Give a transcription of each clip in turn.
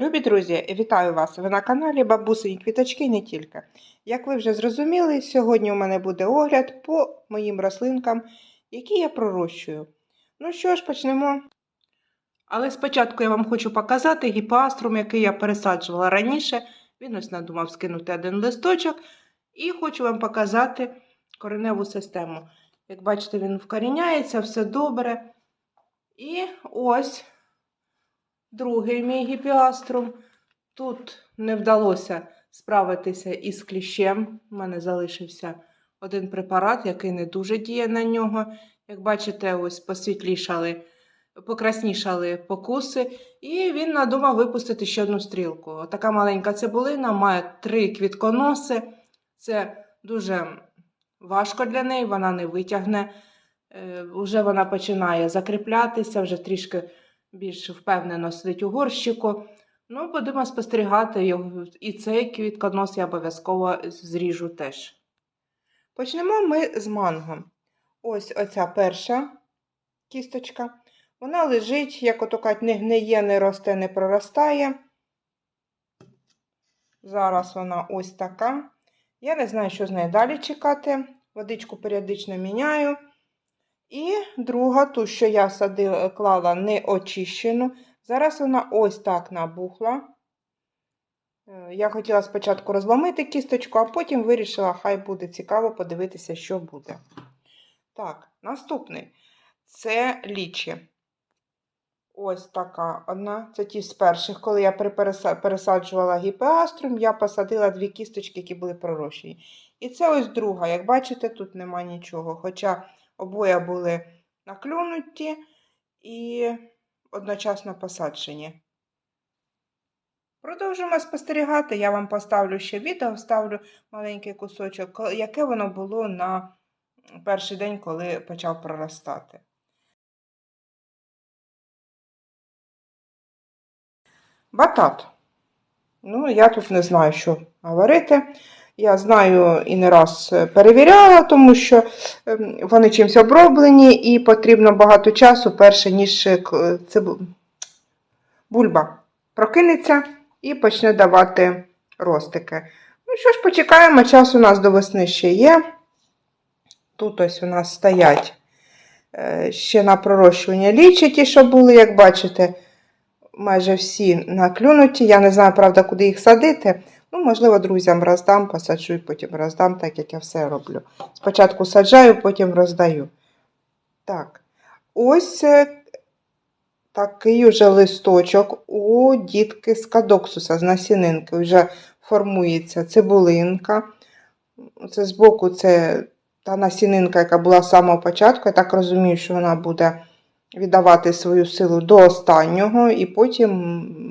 Любі друзі, вітаю вас! Ви на каналі Бабусині Квіточки і не тільки. Як ви вже зрозуміли, сьогодні у мене буде огляд по моїм рослинкам, які я пророщую. Ну що ж, почнемо. Але спочатку я вам хочу показати гіпаструм, який я пересаджувала раніше. Він ось надумав скинути один листочок. І хочу вам показати кореневу систему. Як бачите, він вкоріняється, все добре. І ось другий мій гіпіаструм. Тут не вдалося справитися із кліщем. У мене залишився один препарат, який не дуже діє на нього. Як бачите, ось посвітлішали, покраснішали покуси, і він надумав випустити ще одну стрілку. Така маленька цибулина має три квітконоси. Це дуже важко для неї, вона не витягне. Е, Уже вона починає закріплятися, вже трішки більш впевнено сидить у горщику. Ну, будемо спостерігати його. І цей квітконос я обов'язково зріжу теж. Почнемо ми з манго. Ось оця перша кісточка. Вона лежить, як ото кажуть, не гниє, не росте, не проростає. Зараз вона ось така. Я не знаю, що з нею далі чекати. Водичку періодично міняю. І друга, ту, що я садила, клала не очищену. Зараз вона ось так набухла. Е, Я хотіла спочатку розломити кісточку, а потім вирішила, хай буде цікаво подивитися, що буде. Так, наступний це лічі. Ось така одна. Це ті з перших, коли я пересаджувала гіпеаструм, я посадила дві кісточки, які були пророщені. І це ось друга. Як бачите, тут нема нічого. Хоча обоє були наклюнуті і одночасно посаджені. Продовжуємо спостерігати. Я вам поставлю ще відео, вставлю маленький кусочок, яке воно було на перший день, коли почав проростати. Батат. Ну, я тут не знаю, що говорити. Я знаю і не раз е, перевіряла, тому що ем, вони чимось оброблені і потрібно багато часу, перше, ніж е, це бульба прокинеться і почне давати ростики. Ну що ж, почекаємо, час у нас до весни ще є. Тут ось у нас стоять е, ще на пророщування лічі, ті, що були, як бачите, майже всі наклюнуті. Я не знаю, правда, куди їх садити. Ну, можливо, друзям роздам, посаджу і потім роздам, так як я все роблю. Спочатку саджаю, потім роздаю. Так, ось е, такий уже листочок у дітки з кадоксуса, з насінинки. Вже формується цибулинка. Це збоку це та насінинка, яка була з самого початку. Я так розумію, що вона буде віддавати свою силу до останнього і потім,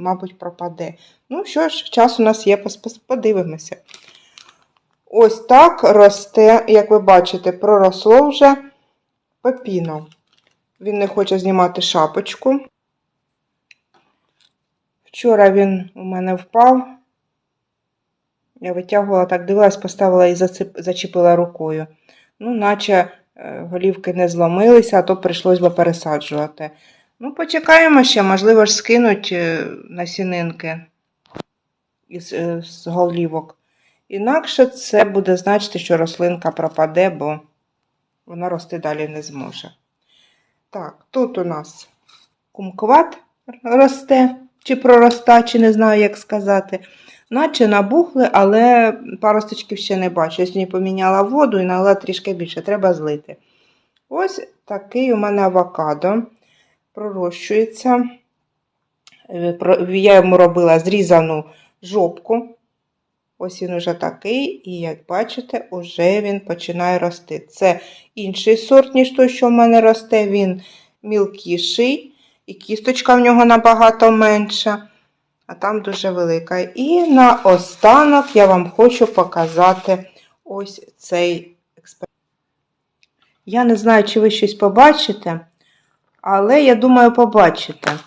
мабуть, пропаде. Ну що ж, час у нас є, подивимося. Ось так росте, як ви бачите, проросло вже пепіно. Він не хоче знімати шапочку. Вчора він у мене впав. Я витягувала, так дивилась, поставила і зачепила рукою. Ну, наче голівки не зломилися, а то прийшлось би пересаджувати. Ну, почекаємо ще, можливо ж скинуть е, насінинки із е, з голівок. Інакше це буде значити, що рослинка пропаде, бо вона рости далі не зможе. Так, тут у нас кумкват росте, чи пророста, чи не знаю, як сказати. Наче набухли, але паросточків ще не бачу. Я сьогодні поміняла воду і налила трішки більше, треба злити. Ось такий у мене авокадо пророщується. Е, Я йому робила зрізану жопку. Ось він уже такий, і як бачите, уже він починає рости. Це інший сорт, ніж той, що в мене росте. Він мілкіший, і кісточка в нього набагато менша, а там дуже велика. І наостанок я вам хочу показати ось цей експеримент. Я не знаю, чи ви щось побачите, але я думаю, побачите.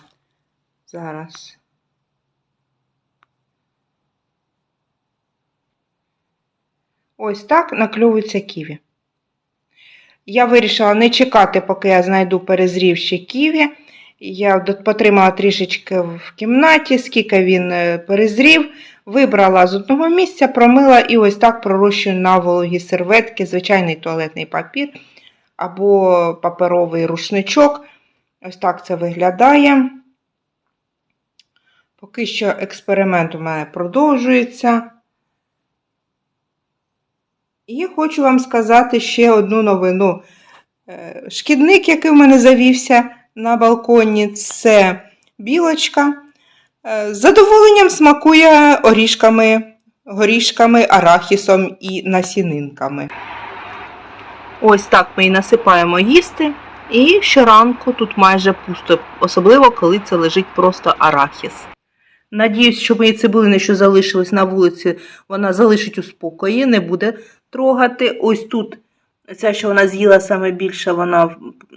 Зараз. Ось так накльовується ківі. Я вирішила не чекати, поки я знайду перезрівші ківі. Я потримала трішечки в кімнаті, скільки він е, перезрів, вибрала з одного місця, промила і ось так пророщую на вологі серветки, звичайний туалетний папір або паперовий рушничок. Ось так це виглядає. Поки що експеримент у мене продовжується. І хочу вам сказати ще одну новину. Е, Шкідник, який в мене завівся на балконі, це білочка. Е, З задоволенням смакує орішками, горішками, арахісом і насінинками. Ось так ми і насипаємо їсти. І щоранку тут майже пусто, особливо коли це лежить просто арахіс. Надіюсь, що мої цибулини, що залишились на вулиці, вона залишить у спокої, не буде трогати. Ось тут ця, що вона з'їла саме більше, вона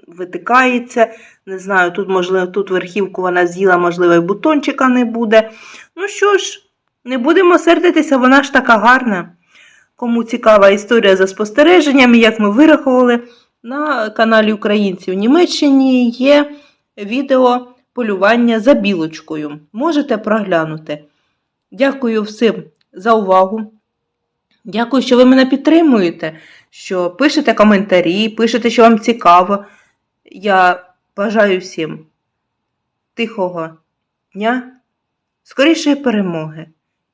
витикається. Не знаю, тут, можливо, тут верхівку вона з'їла, можливо, і бутончика не буде. Ну що ж, не будемо сердитися, вона ж така гарна. Кому цікава історія за спостереженнями, як ми вирахували, на каналі Українців в Німеччині є відео полювання за білочкою. Можете проглянути. Дякую всім за увагу. Дякую, що ви мене підтримуєте, що пишете коментарі, пишете, що вам цікаво. Я бажаю всім тихого дня, скорішої перемоги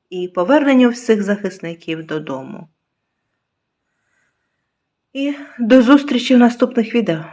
і повернення всіх захисників додому. І до зустрічі в наступних відео.